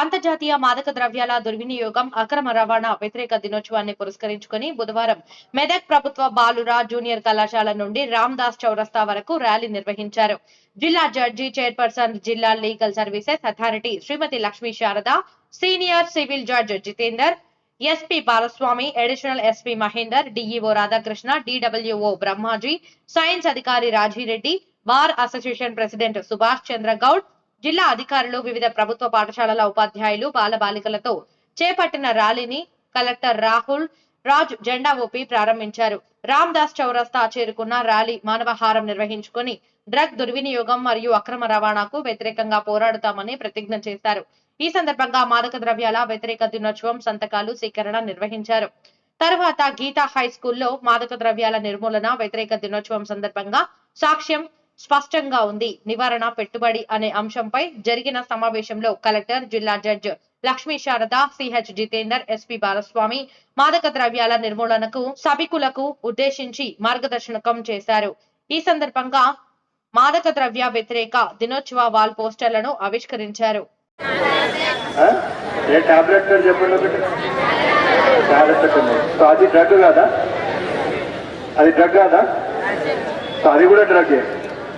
అంతర్జాతీయ మాదక ద్రవ్యాల దుర్వినియోగం అక్రమ రవాణా వ్యతిరేక దినోత్సవాన్ని పురస్కరించుకుని బుధవారం మెదక్ ప్రభుత్వ బాలుర జూనియర్ కళాశాల నుండి రామ్ దాస్ చౌరస్తా వరకు ర్యాలీ నిర్వహించారు. జిల్లా జడ్జి చైర్పర్సన్ జిల్లా legal services authority Shrimati Lakshmi Sharada senior civil judge Jitender SP Balaswamy additional SP Mahender DEO Radhakrishna DWO Brahmaji science అధికారి Rajireddy bar association president Subhash Chandra Goud జిల్లా అధికారులు వివిధ ప్రభుత్వ పాఠశాలల ఉపాధ్యాయులు బాలబాలికలతో చేపట్టిన ర్యాలీని కలెక్టర్ రాహుల్ రాజ్ జెండా ఊపి ప్రారంభించారు. రామ్ దాస్ చౌరస్తా చేరుకున్న ర్యాలీ మానవహారం నిర్వహించుకుని డ్రగ్ దుర్వినియోగం మరియు అక్రమ రవాణాకు వ్యతిరేకంగా పోరాడుతామని ప్రతిజ్ఞ చేశారు. ఈ సందర్భంగా మాదక ద్రవ్యాల వ్యతిరేక దినోత్సవం సంతకాలు సేకరణ నిర్వహించారు. తర్వాత గీతా హై స్కూల్లో మాదక ద్రవ్యాల నిర్మూలన వ్యతిరేక దినోత్సవం సందర్భంగా సాక్ష్యం స్పష్టంగా ఉంది. నివారణ పెట్టుబడి అనే అంశంపై జరిగిన సమావేశంలో కలెక్టర్ జిల్లా judge Lakshmi Sharada CH Jitender SP Balaswamy మాదక ద్రవ్యాల నిర్మూలనకు సభికులకు ఉద్దేశించి మార్గదర్శనకం చేశారు. ఈ సందర్భంగా మాదక ద్రవ్య వ్యతిరేక దినోత్సవ వాల్ పోస్టర్లను ఆవిష్కరించారు. అది డ్రగ్ కాదా? అది డ్రగ్ కాదా? అది కూడా డ్రగ్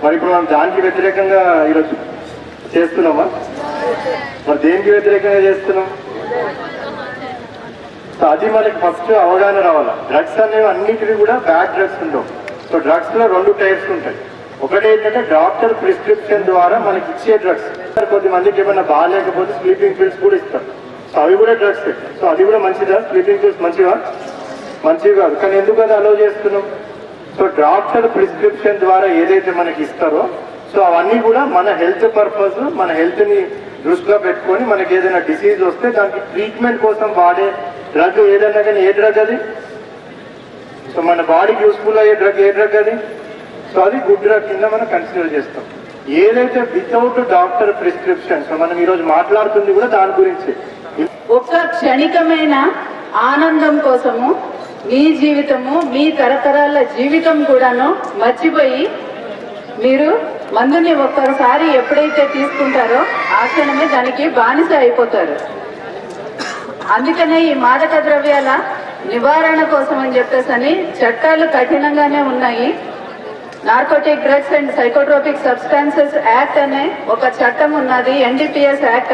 మరి ఇప్పుడు మనం దానికి వ్యతిరేకంగా ఈరోజు చేస్తున్నామా? మరి దేనికి వ్యతిరేకంగా చేస్తున్నాం? సో అది మనకి ఫస్ట్ అవగాహన రావాలా? డ్రగ్స్ అనేవి అన్నిటికీ కూడా బ్యాడ్ డ్రగ్స్ ఉండవు. సో డ్రగ్స్లో రెండు టైప్స్ ఉంటాయి. ఒకటి ఏంటంటే డాక్టర్ ప్రిస్క్రిప్షన్ ద్వారా మనకి ఇచ్చే డ్రగ్స్ కొద్ది మందికి ఏమైనా బాగాలేకపోతే స్లీపింగ్ పిల్స్ కూడా ఇస్తారు. సో అవి కూడా డ్రగ్స్ సో అది కూడా మంచిదా? స్లీపింగ్ పిల్స్ మంచివా? మంచివి కాదు. కానీ ఎందుకు అది అలో చేస్తున్నాం? సో డాక్టర్ ప్రిస్క్రిప్షన్ ద్వారా ఏదైతే మనకి ఇస్తారో సో అవన్నీ కూడా మన హెల్త్ పర్పస్ మన హెల్త్ని దృష్టిలో పెట్టుకొని మనకి ఏదైనా డిసీజ్ వస్తే దానికి ట్రీట్మెంట్ కోసం వాడే డ్రగ్ ఏదైనా కానీ ఏ డ్రగ్ అది? సో మన బాడీకి యూస్ఫుల్ అయ్యే డ్రగ్ ఏ డ్రగ్ అది? సో అది గుడ్ డ్రగ్ కింద మనం కన్సిడర్ చేస్తాం. ఏదైతే వితౌట్ డాక్టర్ ప్రిస్క్రిప్షన్ సో మనం ఈరోజు మాట్లాడుతుంది కూడా దాని గురించి. ఒక క్షణికమైన ఆనందం కోసము మీ జీవితము మీ తరతరాల జీవితం కూడాను మర్చిపోయి మీరు మందుని ఒక్కసారి ఎప్పుడైతే తీసుకుంటారో ఆ క్షణమే దానికి బానిస అయిపోతారు. అందుకనే ఈ మాదక ద్రవ్యాల నివారణ కోసం అని చెప్పేసి చట్టాలు కఠినంగానే ఉన్నాయి. Narcotic drugs and psychotropic substances act అనే ఒక చట్టం ఉన్నది ఎన్డీపీఎస్ యాక్ట్